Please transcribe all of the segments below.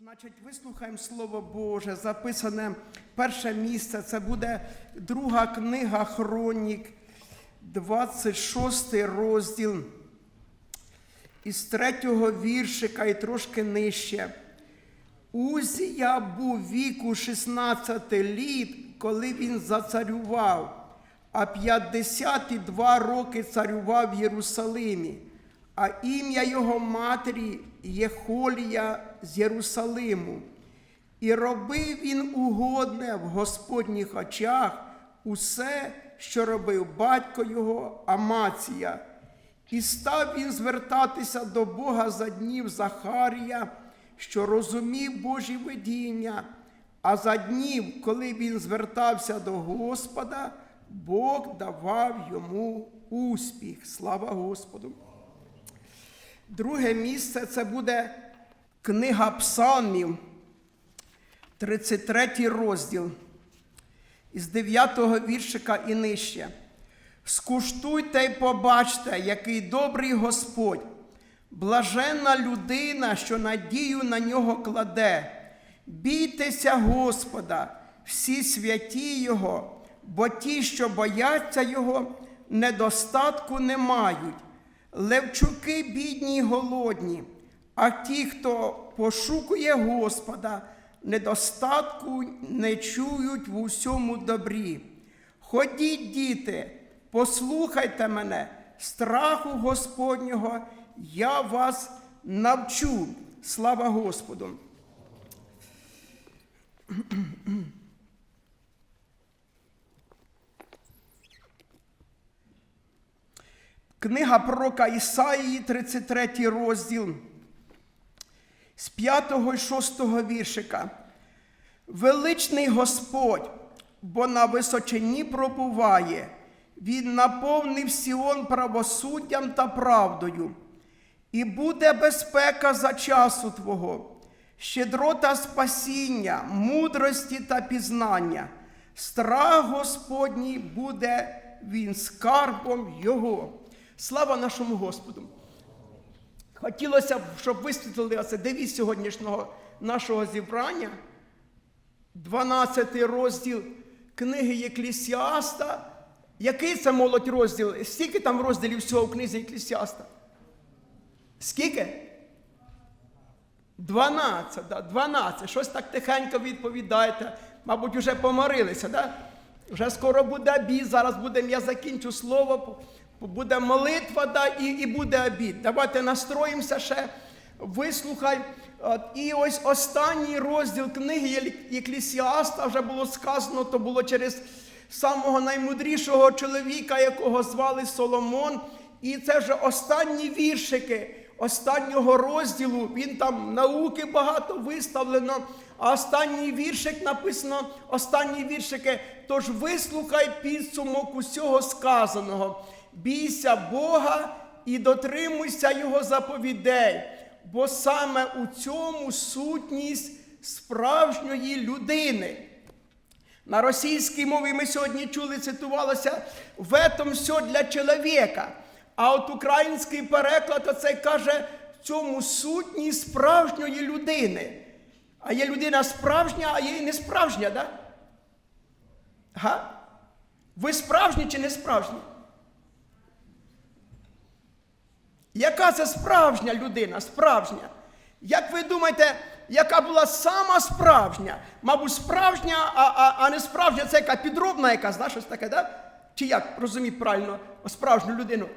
Значить, вислухаємо Слово Боже, записане перше місце. Це буде друга книга Хронік, 26 розділ. Із третього віршика і трошки нижче. Узія був віку 16 літ, коли він зацарював, а 52 роки царював в Єрусалимі, а ім'я його матері Єхолія з Єрусалиму. І робив він угодне в Господніх очах усе, що робив батько його Амація. І став він звертатися до Бога за днів Захарія, що розумів Божі видіння, а за днів, коли він звертався до Господа, Бог давав йому успіх. Слава Господу. Друге місце це буде книга Псалмів, 33 розділ, із 9 віршика і нижче. Скуштуйте й побачте, який добрий Господь, блаженна людина, що надію на нього кладе. Бійтеся Господа, всі святі Його, бо ті, що бояться Його, недостатку не мають. Левчуки бідні й голодні, а ті, хто пошукує Господа, недостатку не чують в усьому добрі. Ходіть, діти, послухайте мене, страху Господнього, я вас навчу. Слава Господу. Книга пророка Ісаїї, 33 розділ, з 5 і 6 віршика. Величний Господь, бо на височині пробуває, Він наповнив Сіон правосуддям та правдою, і буде безпека за часу Твого, щедрота спасіння, мудрості та пізнання. Страх Господній буде він скарбом Його. Слава нашому Господу! Хотілося б, щоб висвітлили оце девіз сьогоднішнього нашого зібрання, 12 розділ книги Єклісіаста. Який це молодь розділ? Скільки там розділів всього в книзі Єклісіаста? Скільки? 12, да, 12. Щось так тихенько відповідаєте. Мабуть, вже поморилися, да? Вже скоро буде обід, зараз буде, я закінчу слово, буде молитва, да, і і буде обід. Давайте настроїмося ще, вислухай. І ось останній розділ книги Єклісіаста вже було сказано, то було через самого наймудрішого чоловіка, якого звали Соломон. І це вже останні віршики останнього розділу. Він там науки багато виставлено. А останній віршик написано, останні віршики. Тож вислухай підсумок усього сказаного. Бійся Бога і дотримуйся Його заповідей, бо саме у цьому сутність справжньої людини. На російській мові ми сьогодні чули, цитувалося в этом все для чоловіка. А от український переклад оце каже в цьому сутність справжньої людини. А є людина справжня, а є і не справжня, да? Га? Ви справжні чи не справжні? Яка це справжня людина? Справжня? Як ви думаєте, яка була сама справжня? Мабуть, справжня, а а, а не справжня це яка підробна якась, да? щось таке, да? Чи як розуміти правильно справжню людину?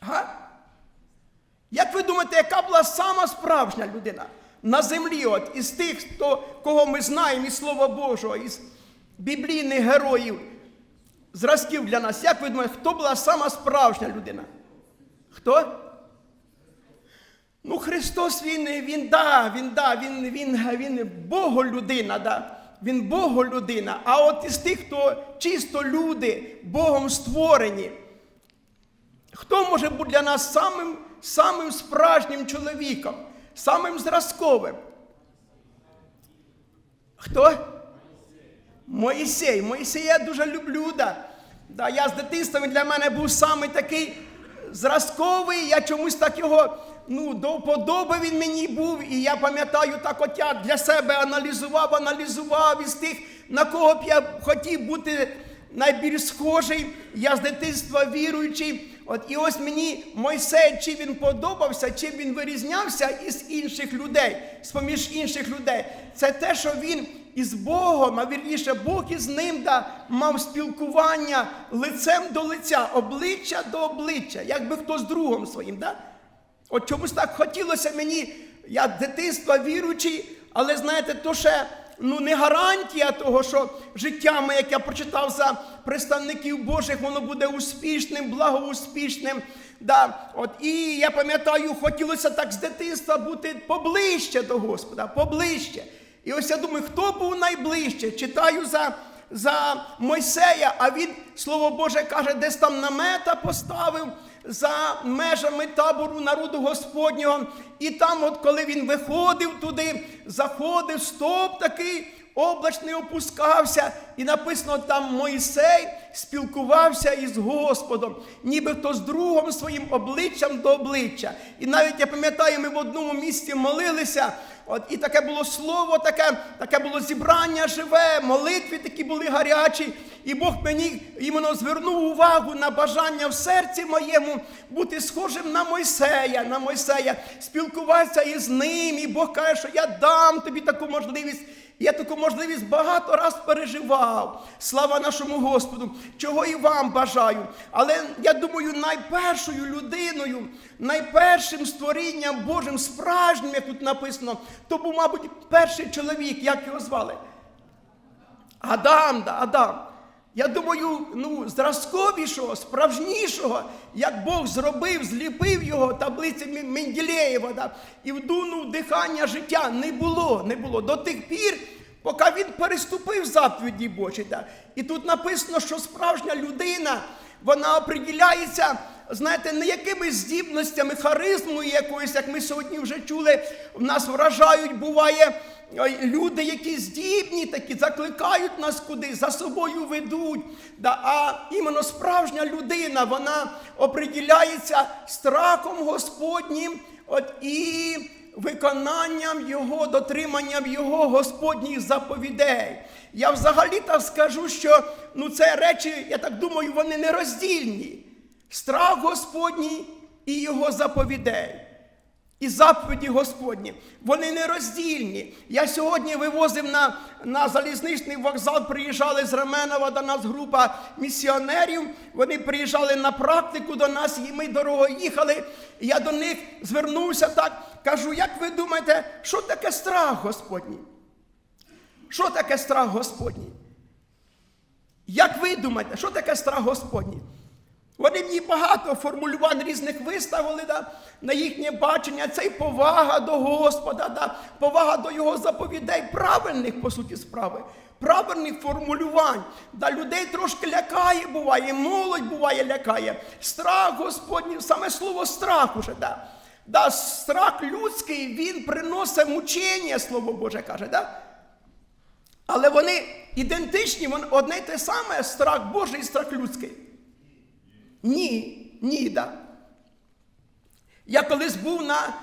Га? Як ви думаєте, яка була сама справжня людина на землі? От із тих, хто, кого ми знаємо із Слова Божого, із біблійних героїв, зразків для нас? Як ви думаєте, хто була сама справжня людина? Хто? Ну, Христос, Він, він, да, він, да, він, він, він Боголюдина, да. Він Боголюдина. А от із тих, хто чисто люди, Богом створені. Хто може бути для нас самим самим справжнім чоловіком, самим зразковим? Хто? Моїсей. Моїсей я дуже люблю. Да. Да, Я з дитинства він для мене був самий такий зразковий, я чомусь так його ну, до вподоби він мені був. І я пам'ятаю, так от я для себе аналізував, аналізував із тих, на кого б я хотів бути найбільш схожий. Я з дитинства віруючий. От і ось мені Мойсей, чи він подобався, чи він вирізнявся із інших людей, з-поміж інших людей. Це те, що він із Богом, а вірніше, Бог із ним да, мав спілкування лицем до лиця, обличчя до обличчя, якби хто з другом своїм. Да? От чомусь так хотілося мені, я з дитинства віруючий, але знаєте, то ще ну, не гарантія того, що життя моє, як я прочитав за представників Божих, воно буде успішним, благоуспішним. Да. От, І я пам'ятаю, хотілося так з дитинства бути поближче до Господа, поближче. І ось я думаю, хто був найближче? Читаю за за Мойсея, а він, Слово Боже, каже, десь там намета поставив за межами табору народу Господнього. І там, от коли він виходив туди, заходив, стоп такий облачний опускався, і написано там Мойсей спілкувався із Господом, ніби хто з другом своїм обличчям до обличчя. І навіть я пам'ятаю, ми в одному місці молилися. От, І таке було слово, таке таке було зібрання живе, молитви такі були гарячі. І Бог мені іменно звернув увагу на бажання в серці моєму бути схожим на Мойсея, на Мойсея, спілкуватися із ним. І Бог каже, що я дам тобі таку можливість. Я таку можливість багато раз переживав. Слава нашому Господу, чого і вам бажаю. Але я думаю, найпершою людиною, найпершим створінням Божим, справжнім, як тут написано, то був, мабуть, перший чоловік, як його звали? Адам, да, Адам. Я думаю, ну, зразковішого, справжнішого, як Бог зробив, зліпив його таблиці Менделєєва, да, і вдунув дихання життя, не було, не було. До тих пір, поки він переступив заповіді Божі. Да. І тут написано, що справжня людина, вона оприділяється, знаєте, не якимись здібностями, харизмою якоюсь, як ми сьогодні вже чули, в нас вражають, буває. Люди, які здібні, такі закликають нас куди, за собою ведуть. А іменно справжня людина, вона оприділяється страхом Господнім от, і виконанням Його, дотриманням Його Господніх заповідей. Я взагалі так скажу, що ну, це речі, я так думаю, вони нероздільні. Страх Господній і Його заповідей. І заповіді Господні, вони нероздільні. Я сьогодні вивозив на на залізничний вокзал, приїжджали з Ременова до нас група місіонерів. Вони приїжджали на практику до нас, і ми дорогою їхали. І я до них звернувся так, кажу, як ви думаєте, що таке страх Господній? Що таке страх Господній? Як ви думаєте, що таке страх Господній? Вони мені багато формулювань різних виставили да, на їхнє бачення. Це й повага до Господа, да, повага до Його заповідей, правильних, по суті, справи, правильних формулювань. Да, Людей трошки лякає, буває, молодь буває, лякає. Страх Господній, саме слово страх уже. Да. Да, Страх людський, він приносить мучення, Слово Боже каже. Да? Але вони ідентичні, вони одне й те саме страх Божий і страх людський. Ні, ніда. Я колись був на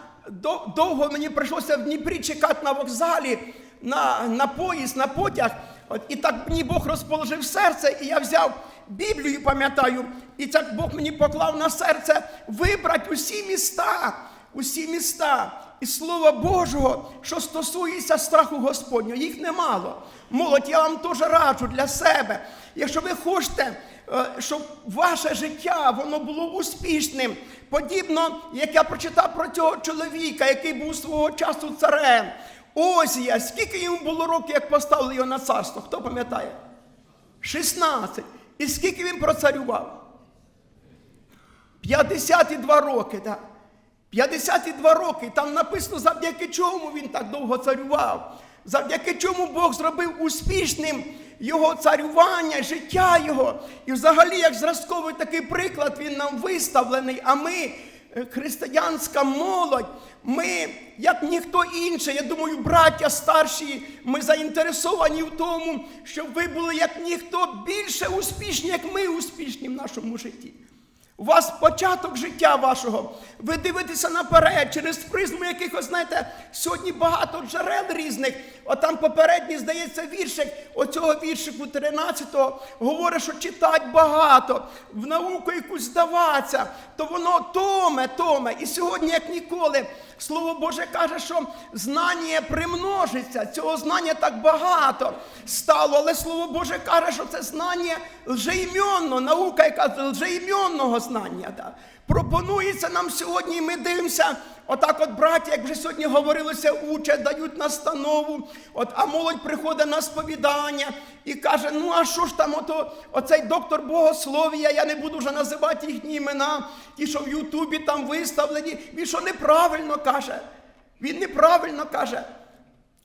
довго мені прийшлося в Дніпрі чекати на вокзалі, на на поїзд, на потяг. От, І так мені Бог розположив серце, і я взяв Біблію, пам'ятаю, і так Бог мені поклав на серце вибрати усі міста, усі міста і Слова Божого, що стосується страху Господнього. Їх немало. Молодь, я вам теж раджу для себе. Якщо ви хочете. Щоб ваше життя воно було успішним, подібно, як я прочитав про цього чоловіка, який був свого часу царем. Озія, скільки йому було років, як поставили його на царство? Хто пам'ятає? 16. І скільки він процарював? 52 роки. так. 52 роки. Там написано, завдяки чому він так довго царював. Завдяки чому Бог зробив успішним його царювання, життя Його. І взагалі, як зразковий такий приклад, він нам виставлений. А ми, християнська молодь, ми, як ніхто інший, я думаю, браття старші, ми заінтересовані в тому, щоб ви були як ніхто більше успішні, як ми успішні в нашому житті. У вас початок життя вашого. Ви дивитеся наперед через призму якихось, знаєте, сьогодні багато джерел різних. От там попередній, здається, віршик оцього віршику 13-го говорить, що читать багато, в науку якусь здаватися, то воно томе, томе. І сьогодні, як ніколи, Слово Боже каже, що знання примножиться, цього знання так багато стало, але Слово Боже каже, що це знання лжеіменно, наука, яка лжеім'янного знання. Да. Пропонується нам сьогодні, і ми дивимося, отак от браття, як вже сьогодні говорилося, учать, дають настанову, от, а молодь приходить на сповідання і каже, ну а що ж там, ото, оцей доктор богослов'я, я не буду вже називати їхні імена, ті, що в Ютубі там виставлені, він що неправильно каже. Він неправильно каже.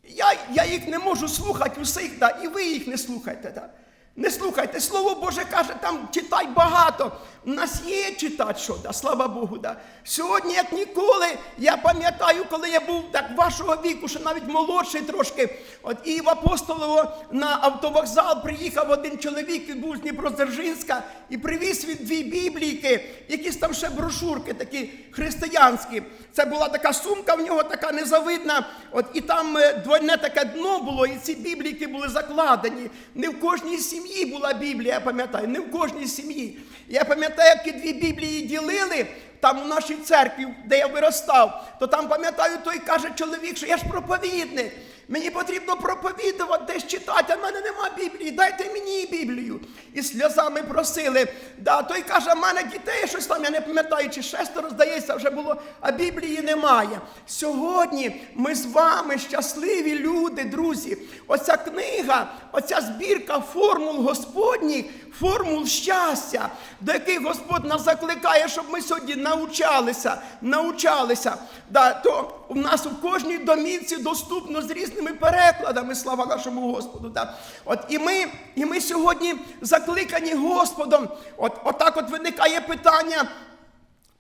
Я, я їх не можу слухати усіх, да, і ви їх не слухайте. Да. Не слухайте, Слово Боже каже, там читай багато. У нас є читати що, да, слава Богу. Да. Сьогодні, як ніколи, я пам'ятаю, коли я був так вашого віку, що навіть молодший трошки. От і в Апостолово на автовокзал приїхав один чоловік, він був з Дніпродзержинська, і привіз він дві біблійки, якісь там ще брошурки такі християнські. Це була така сумка в нього, така незавидна. От і там е, двойне таке дно було, і ці біблійки були закладені. Не в кожній сім'ї була Біблія, я пам'ятаю, не в кожній сім'ї. Я пам'ятаю, як ті дві біблії ділили. Там у нашій церкві, де я виростав, то там пам'ятаю, той каже чоловік, що я ж проповідник. Мені потрібно проповідувати, десь читати, а в мене нема Біблії, дайте мені Біблію. І сльозами просили. Да, той каже, в мене дітей щось там, я не пам'ятаю, чи шестеро, здається, вже було, а Біблії немає. Сьогодні ми з вами щасливі люди, друзі. Оця книга, оця збірка формул Господніх, формул щастя, до яких Господь нас закликає, щоб ми сьогодні навчалися, навчалися. Да, то у нас у кожній домівці доступно з різними перекладами, слава нашому Господу. Да. От і ми, і ми сьогодні закликані Господом. От, Отак от виникає питання.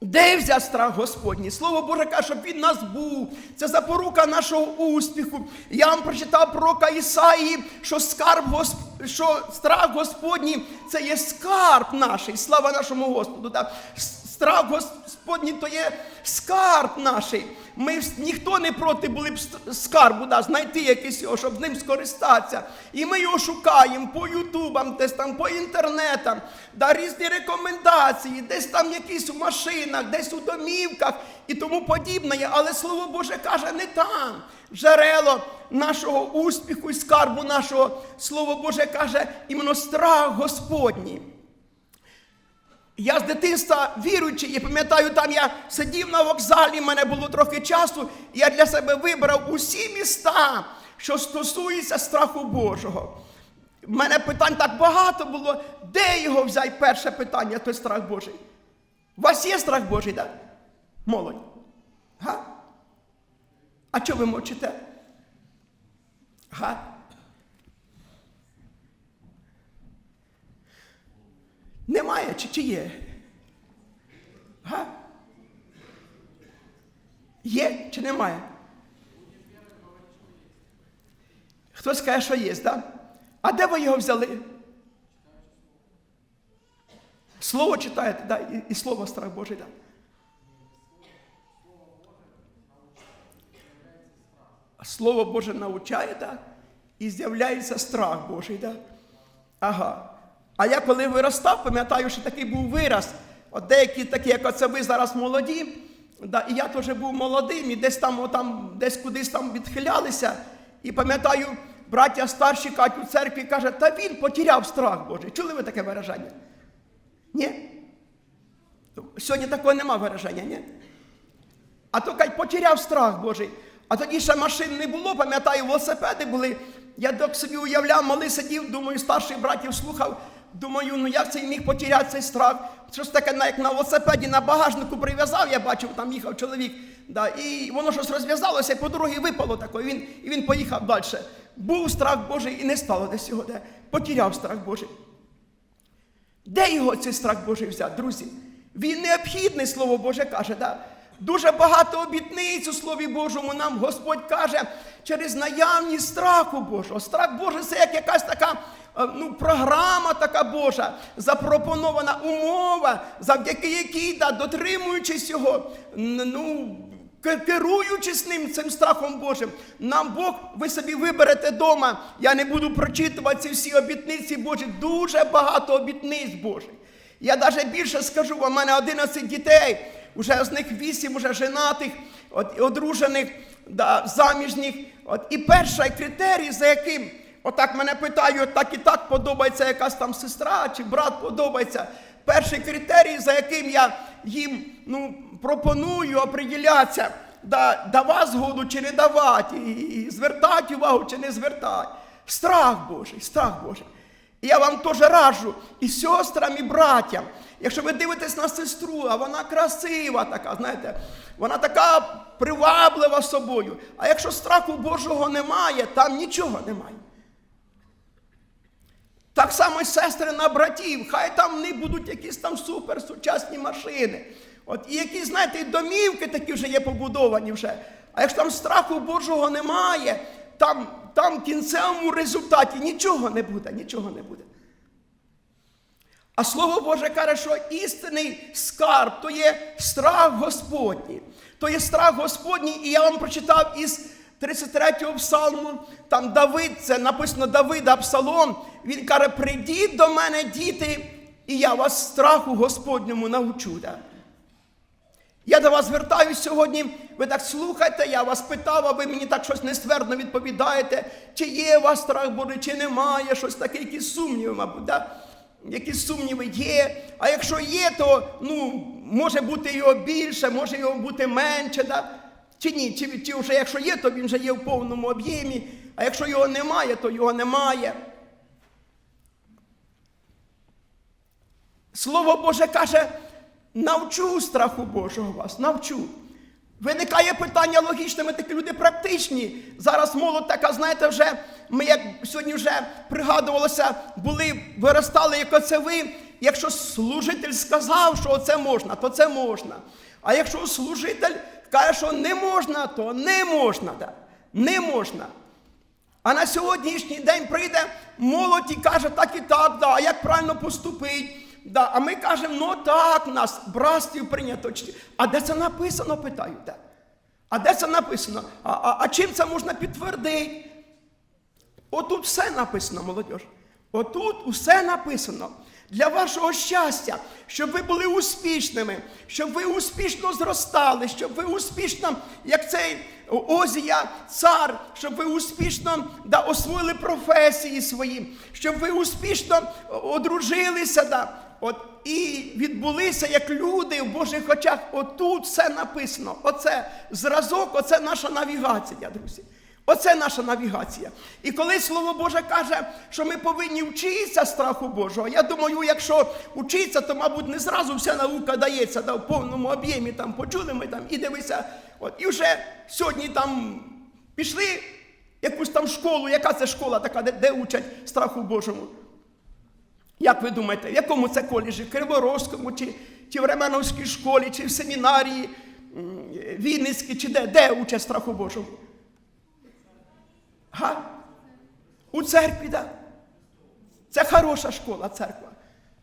Де взяв страх Господній? Слово Боже каже, щоб він нас був. Це запорука нашого успіху. Я вам прочитав пророка Ісаї, що скарб Госп... що страх Господній це є скарб наш. Слава нашому Господу. Да? Страх Господній то є скарб наш. Ми ніхто не проти були б скарбу, да, знайти якийсь його, щоб ним скористатися. І ми його шукаємо по ютубам, десь там по інтернетам, да, різні рекомендації, десь там якісь у машинах, десь у домівках і тому подібне. Але Слово Боже каже, не там. Джерело нашого успіху і скарбу нашого, Слово Боже каже, іменно страх Господній. Я з дитинства віруючий, і пам'ятаю, там я сидів на вокзалі, в мене було трохи часу, і я для себе вибрав усі міста, що стосуються страху Божого. У мене питань так багато було, де його взяти перше питання, той страх Божий. У вас є страх Божий, так? Молодь? Га? А чого ви мовчите? Га? Немає чи, чи є? Га? Є чи немає? Хтось каже, що є, так? А де ви його взяли? Слово читаєте, да? і, і слово страх Божий, да? Слово Боже навчає, да? і з'являється страх Божий, да? Ага. А я коли виростав, пам'ятаю, що такий був вираз. От деякі такі, як оце ви зараз молоді, да, і я теж був молодим, і десь там, отам, десь кудись там відхилялися. І пам'ятаю, браття старші кажуть у церкві, каже, та він потеряв страх Божий. Чули ви таке вираження? Ні? Сьогодні такого нема вираження, ні? А то кажуть, потеряв страх Божий. А тоді ще машин не було, пам'ятаю, велосипеди були. Я так собі уявляв, малий сидів, думаю, старших братів слухав. Думаю, ну як це міг потеряти цей страх? Щось таке, як на велосипеді на багажнику прив'язав, я бачив, там їхав чоловік. Да, І воно щось розв'язалося, і по дорозі випало таке, і він, і він поїхав далі. Був страх Божий і не стало десь його, де потеряв страх Божий. Де його цей страх Божий взяти, друзі? Він необхідний, Слово Боже каже. Да? Дуже багато обітниць у Слові Божому нам Господь каже через наявність страху Божого. Страх Божий це як якась така е, ну, програма така Божа, запропонована умова, завдяки якій, да, дотримуючись його, ну, Керуючись ним, цим страхом Божим, нам Бог, ви собі виберете вдома. Я не буду прочитувати ці всі обітниці Божі. Дуже багато обітниць Божих. Я навіть більше скажу, у мене 11 дітей, вже з них 8 вже женатих, от, одружених, да, заміжніх. От, і перший критерій, за яким отак мене питають, так і так подобається якась там сестра чи брат подобається. Перший критерій, за яким я їм ну, пропоную оприділятися, да, давати згоду чи не давати, і, і звертати увагу чи не звертати. Страх Божий, страх Божий. І я вам теж раджу і сестрам, і братям. Якщо ви дивитесь на сестру, а вона красива така, знаєте, вона така приваблива собою. А якщо страху Божого немає, там нічого немає. Так само й сестри на братів, хай там не будуть якісь там суперсучасні машини. От, і якісь, знаєте, і домівки такі вже є побудовані вже. А якщо там страху Божого немає, там, там в кінцевому результаті нічого не буде, нічого не буде. А Слово Боже каже, що істинний скарб то є страх Господній. То є страх Господній, і я вам прочитав із 33-го псалму, там Давид, це написано Давида Псалом. Він каже: прийдіть до мене, діти, і я вас страху Господньому навчу. Да? Я до вас звертаюсь сьогодні, ви так слухайте, я вас питав, а ви мені так щось нествердно відповідаєте, чи є у вас страх Божий, чи немає, щось таке, якісь сумніви, мабуть. Да? Якісь сумніви є. А якщо є, то ну, може бути його більше, може його бути менше. Да? Чи ні? Чи, чи вже якщо є, то він вже є в повному об'ємі, а якщо його немає, то його немає. Слово Боже каже, навчу страху Божого вас, навчу. Виникає питання логічне, ми такі люди практичні. Зараз молодь така, знаєте, вже ми як сьогодні вже пригадувалося, були, виростали, як оце ви. Якщо служитель сказав, що це можна, то це можна. А якщо служитель каже, що не можна, то не можна. Да? Не можна. А на сьогоднішній день прийде молодь і каже, так і так, да, а як правильно поступити. Да. А ми кажемо, ну так, нас братствів прийнято. А де це написано, питаю. Да. А де це написано? А, а, а чим це можна підтвердити? Отут все написано, молодь. Отут усе написано. Для вашого щастя, щоб ви були успішними, щоб ви успішно зростали, щоб ви успішно, як цей Озія, цар, щоб ви успішно да, освоїли професії свої, щоб ви успішно одружилися. Да, от, і відбулися як люди в Божих очах. Отут все написано. Оце зразок, оце наша навігація, друзі. Оце наша навігація. І коли Слово Боже каже, що ми повинні вчитися страху Божого, я думаю, якщо вчитися, то, мабуть, не зразу вся наука дається да, в повному об'ємі, там почули ми там і дивися. От, і вже сьогодні там пішли якусь там школу, яка це школа така, де, де учать страху Божому. Як ви думаєте, в якому це коледжі? В Криворозькому, чи, чи в Ременовській школі, чи в семінарії Вінницькій, чи де? Де учать страху Божому? Га? У церкві, так. Да. Це хороша школа, церква.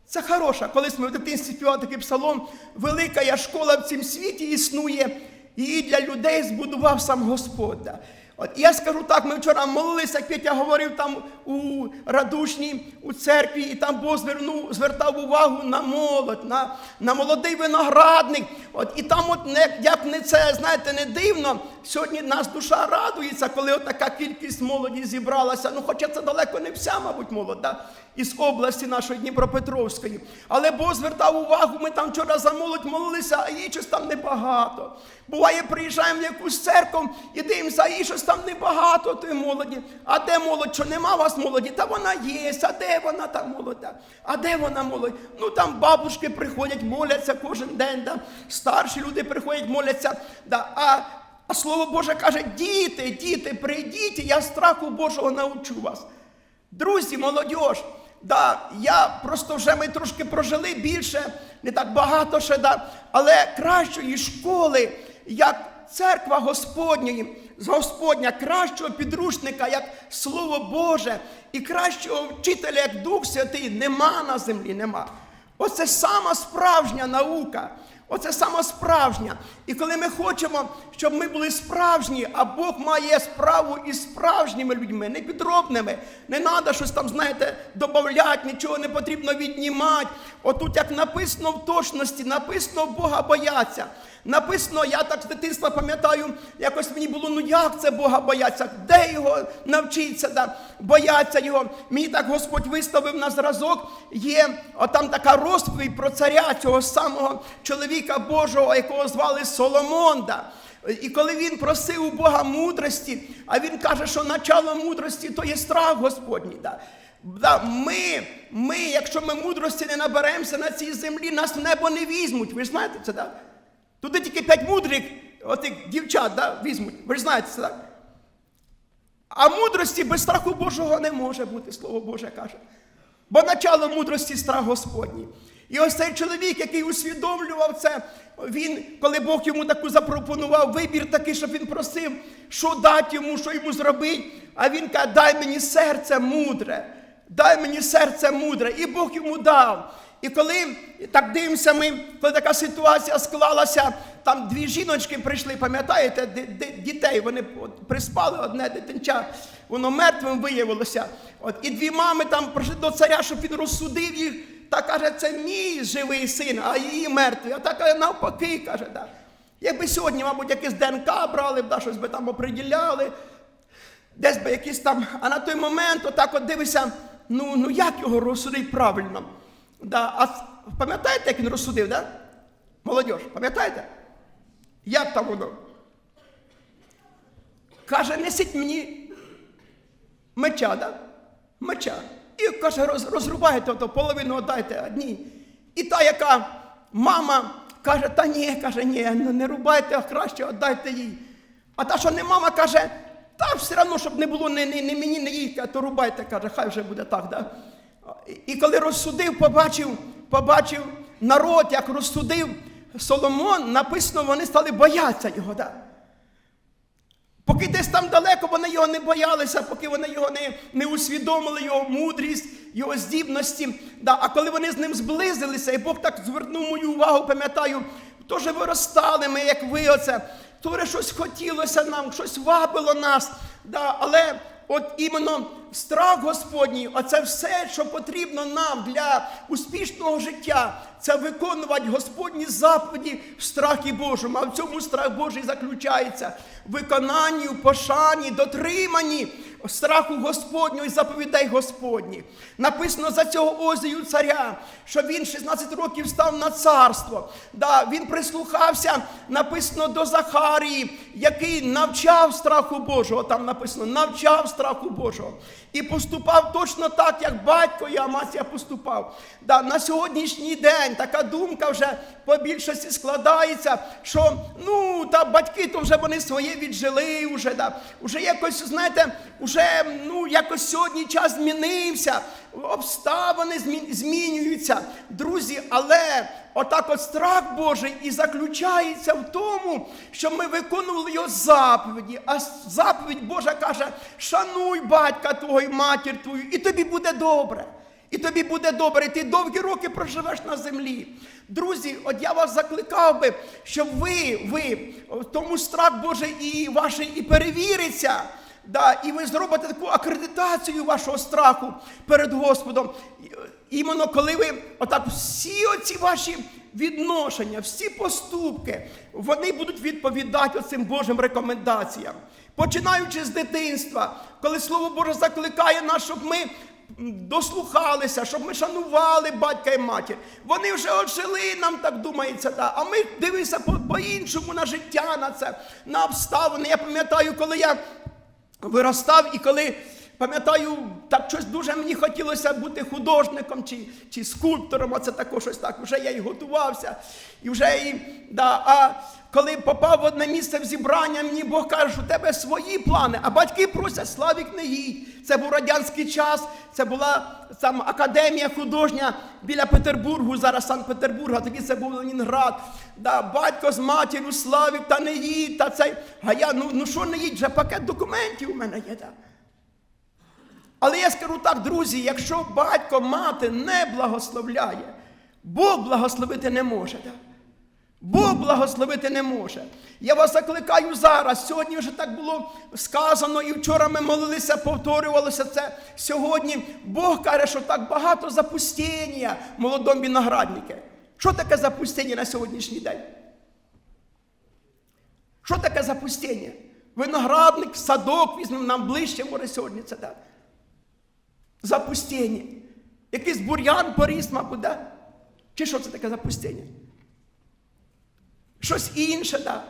Це хороша. Колись ми в дитинстві співали такий псалом, велика я школа в цім світі існує, її для людей збудував сам Господь. От я скажу так, ми вчора молилися, як Петя говорив там у радушній у церкві, і там Бог звернув, звертав увагу на молодь, на, на молодий виноградник. От, і там, от не, як не це, знаєте, не дивно, сьогодні нас душа радується, коли от така кількість молоді зібралася. Ну, хоча це далеко не вся, мабуть, молодь, да? Із області нашої Дніпропетровської. Але Бог звертав увагу, ми там вчора за молодь молилися, а її щось там небагато. Буває, приїжджаємо в якусь церкву і дивимося, а її щось там небагато тої молоді. А де молодь? Що нема вас молоді? Та вона є, а де вона та молодь? А де вона молодь? Ну там бабушки приходять, моляться кожен день, да? старші люди приходять, моляться. Да? А, а Слово Боже каже, діти, діти, прийдіть, я страху Божого навчу вас. Друзі, молодь, да, я просто вже ми трошки прожили більше, не так багато ще, да, але кращої школи, як церква Господньої, з Господня, кращого підручника, як Слово Боже, і кращого вчителя, як Дух Святий, нема на землі, нема. Оце сама справжня наука. Оце сама справжня. І коли ми хочемо, щоб ми були справжні, а Бог має справу із справжніми людьми, не підробними. Не треба щось там, знаєте, додати, нічого не потрібно віднімати. Отут, як написано в точності, написано Бога бояться. Написано, я так з дитинства пам'ятаю, якось мені було, ну як це Бога бояться? Де його навчитися, да? бояться його? Мені так Господь виставив на зразок, є отам така розповідь про царя цього самого чоловіка Божого, якого звали Соломонда. І коли він просив у Бога мудрості, а він каже, що начало мудрості то є страх Господній. Да? Да, Ми, ми, якщо ми мудрості не наберемося на цій землі, нас в небо не візьмуть. Ви ж знаєте це? Да? Туди тільки п'ять мудрих, отих дівчат, да, візьмуть. Ви ж знаєте це, так? А мудрості без страху Божого не може бути, Слово Боже каже. Бо начало мудрості страх Господній. І ось цей чоловік, який усвідомлював це, він, коли Бог йому таку запропонував вибір такий, щоб він просив, що дати йому, що йому зробити. А він каже, дай мені серце мудре, дай мені серце мудре. І Бог йому дав. І коли так дивимося, ми, коли така ситуація склалася, там дві жіночки прийшли, пам'ятаєте, дітей, вони приспали одне дитинча, воно мертвим виявилося. От, і дві мами там прийшли до царя, щоб він розсудив їх, та каже, це мій живий син, а її мертвий. А та каже, навпаки, каже, да. Якби сьогодні, мабуть, якесь ДНК брали, да, щось би там оприділяли, десь би якісь там. А на той момент, отак от дивишся, ну, ну як його розсудити правильно? Да, а пам'ятаєте, як він розсудив, да? Молодь, пам'ятаєте? Як там воно? Каже, несіть мені меча, да? Меча. І каже, роз, розрубайте то, половину віддайте одній. І та, яка мама каже, та ні, каже, ні, ну не рубайте, а краще віддайте їй. А та, що не мама, каже, та все одно, щоб не було ні, ні, ні мені, ні їй, то рубайте, каже, хай вже буде так. Да? І коли розсудив, побачив, побачив народ, як розсудив Соломон, написано, вони стали боятися його. Да? Поки десь там далеко вони його не боялися, поки вони його не, не усвідомили, його мудрість, його здібності. Да. А коли вони з ним зблизилися, і Бог так звернув мою увагу, пам'ятаю, теж виростали ми, як ви оце. Торе щось хотілося нам, щось вабило нас. Да. Але от іменно страх Господній, оце все, що потрібно нам для успішного життя, це виконувати Господні заповіді в страхі Божому. А в цьому страх Божий заключається в виконанні, в пошані, дотриманні страху Господнього і заповідей Господніх. Написано за цього Озію царя, що він 16 років став на царство. Да, він прислухався, написано до Захарії, який навчав страху Божого. Там написано, навчав страху Божого. І поступав точно так, як батько і Амасія поступав. Да, на сьогоднішній день така думка вже по більшості складається, що ну та батьки то вже вони своє віджили, вже, да, вже якось, знаєте, вже ну, якось сьогодні час змінився, обставини змінюються. Друзі, але отак от страх Божий і заключається в тому, що ми виконували його заповіді. А заповідь Божа каже: шануй батька твого і матір твою, і тобі буде добре. І тобі буде добре, і ти довгі роки проживеш на землі. Друзі, от я вас закликав би, щоб ви, ви, тому страх Божий і ваш і перевіриться. Да, і ви зробите таку акредитацію вашого страху перед Господом. Іменно коли ви отак всі оці ваші відношення, всі поступки, вони будуть відповідати оцим Божим рекомендаціям. Починаючи з дитинства, коли Слово Боже закликає нас, щоб ми дослухалися, щоб ми шанували батька і матір. Вони вже ожили, нам так думається, да. а ми дивимося по-іншому на життя, на це, на обставини. Я пам'ятаю, коли я виростав, і коли пам'ятаю, так щось дуже мені хотілося бути художником чи, чи скульптором, а це також щось так. Вже я і готувався. І вже і, да, а коли попав в одне місце в зібрання, мені Бог каже, що у тебе свої плани, а батьки просять, Славік не їдь. Це був радянський час, це була там академія художня біля Петербургу, зараз Санкт-Петербурга, тоді це був Ленінград. Да, батько з матір'ю Славік, та не їдь, та цей. А я, ну, ну що не їдь, вже пакет документів у мене є. Да. Але я скажу так, друзі, якщо батько мати не благословляє, Бог благословити не може. Да? Бог благословити не може. Я вас закликаю зараз. Сьогодні вже так було сказано, і вчора ми молилися, повторювалося це. Сьогодні Бог каже, що так багато запустіння молодому винограднику. Що таке запустіння на сьогоднішній день? Що таке запустіння? Виноградник, садок, візьмемо нам ближче, може сьогодні це так. Запустіння. Якийсь бур'ян поріс, мабуть, да? Чи що це таке запустіння? Щось інше, да.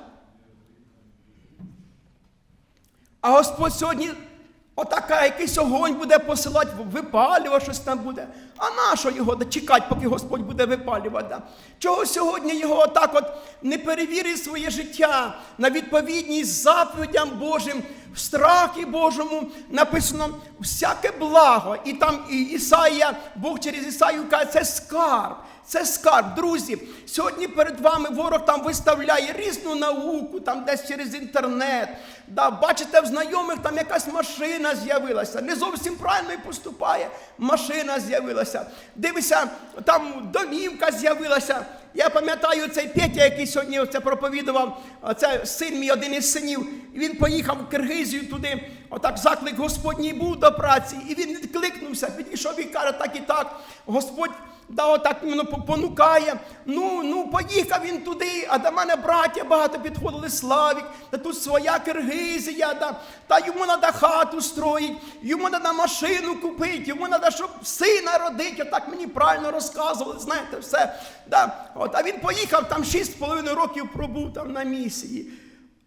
А Господь сьогодні отака, якийсь огонь буде посилати, випалювати щось там буде. А нащо його да, чекати, поки Господь буде випалювати? Да? Чого сьогодні його отак от не перевірить своє життя на відповідність заповідям Божим, в страхі Божому написано всяке благо. І там і Ісаїя, Бог через Ісаю каже, це скарб. Це скарб, друзі. Сьогодні перед вами ворог там виставляє різну науку, там десь через інтернет. Да, Бачите, в знайомих там якась машина з'явилася. Не зовсім правильно і поступає. Машина з'явилася. Дивися, там домівка з'явилася. Я пам'ятаю цей Петя, який сьогодні це проповідував, це син мій один із синів. Він поїхав в Киргизію туди. Отак заклик Господній був до праці. І він відкликнувся, підійшов і каже, так і так. Господь да, отак іменно понукає. Ну, ну, поїхав він туди, а до мене браття багато підходили, Славік, та тут своя Киргизія, да, та йому треба хату строїть, йому треба машину купити, йому треба, щоб сина родити. Отак мені правильно розказували, знаєте, все. Да. От, А він поїхав там 6,5 років пробув там на місії.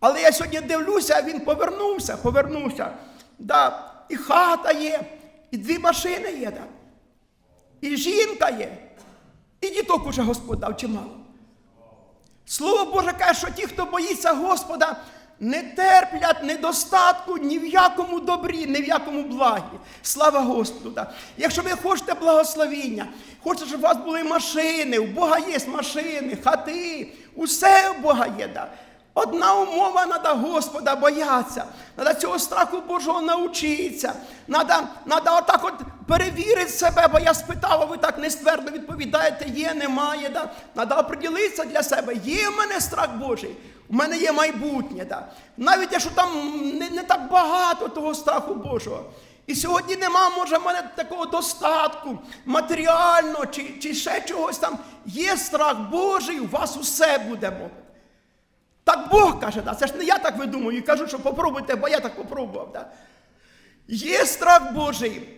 Але я сьогодні дивлюся, він повернувся, повернувся. Да. І хата є, і дві машини є. Да. І жінка є, і діток уже Господь дав чимало. Слово Боже каже, що ті, хто боїться Господа, не терплять недостатку ні в якому добрі, ні в якому благі. Слава Господу! Якщо ви хочете благословіння, хочете, щоб у вас були машини, у Бога є машини, хати, усе у Бога є. Да. Одна умова треба Господа боятися. Треба цього страху Божого навчитися. Треба, треба отак от перевірити себе, бо я спитав, а ви так нествердно відповідаєте, є, немає. Да? Треба оприділитися для себе. Є в мене страх Божий, у мене є майбутнє. Да? Навіть якщо там не, не так багато того страху Божого. І сьогодні нема, може, в мене такого достатку, матеріально чи, чи ще чогось там. Є страх Божий, у вас усе буде мовити. Так Бог каже, да. це ж не я так видумую і кажу, що попробуйте, бо я так попробував. Да. Є страх Божий,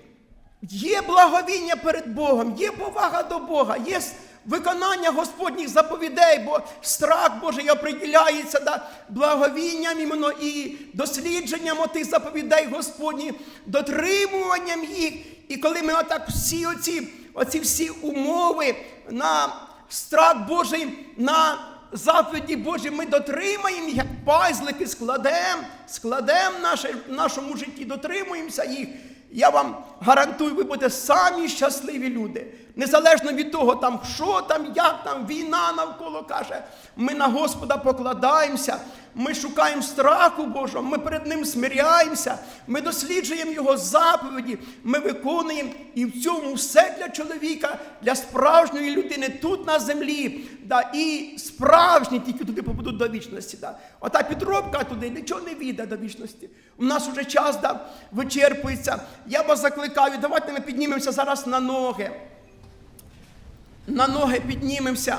є благовіння перед Богом, є повага до Бога, є виконання Господніх заповідей, бо страх Божий оприділяється да, благовінням іменно і дослідженням отих заповідей Господні, дотримуванням їх. І коли ми отак всі оці, оці всі умови на страх Божий, на заповіді Божі ми дотримаємо, як пазлики складемо, складемо в нашому житті, дотримуємося їх. Я вам гарантую, ви будете самі щасливі люди. Незалежно від того, там, що там, як там, війна навколо каже, ми на Господа покладаємося, ми шукаємо страху Божого, ми перед Ним смиряємося, ми досліджуємо Його заповіді, ми виконуємо і в цьому все для чоловіка, для справжньої людини тут на землі. Да, І справжні тільки туди попадуть до вічності. Да. Ота підробка туди нічого не віде до вічності. У нас вже час да, вичерпується. Я вас закликаю, давайте ми піднімемося зараз на ноги. На ноги піднімемося.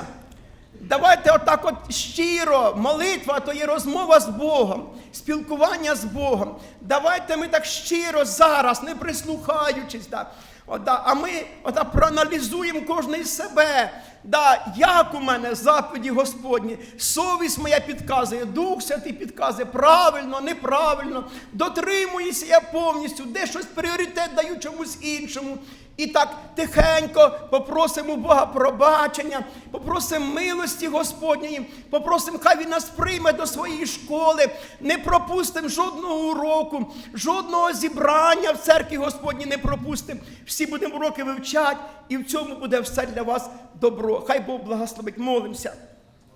Давайте отак от щиро, молитва то є розмова з Богом, спілкування з Богом. Давайте ми так щиро зараз, не прислухаючись. Да. От, да. А ми отак проаналізуємо кожен із себе. Да, як у мене заповіді Господні, совість моя підказує, Дух Святий підказує правильно, неправильно, дотримуюся я повністю, де щось пріоритет даю чомусь іншому. І так тихенько попросимо Бога пробачення, попросимо милості Господньої, попросимо, хай Він нас прийме до своєї школи, не пропустимо жодного уроку, жодного зібрання в церкві Господній не пропустимо. Всі будемо уроки вивчати, і в цьому буде все для вас добро. Хай Бог благословить. Молимося.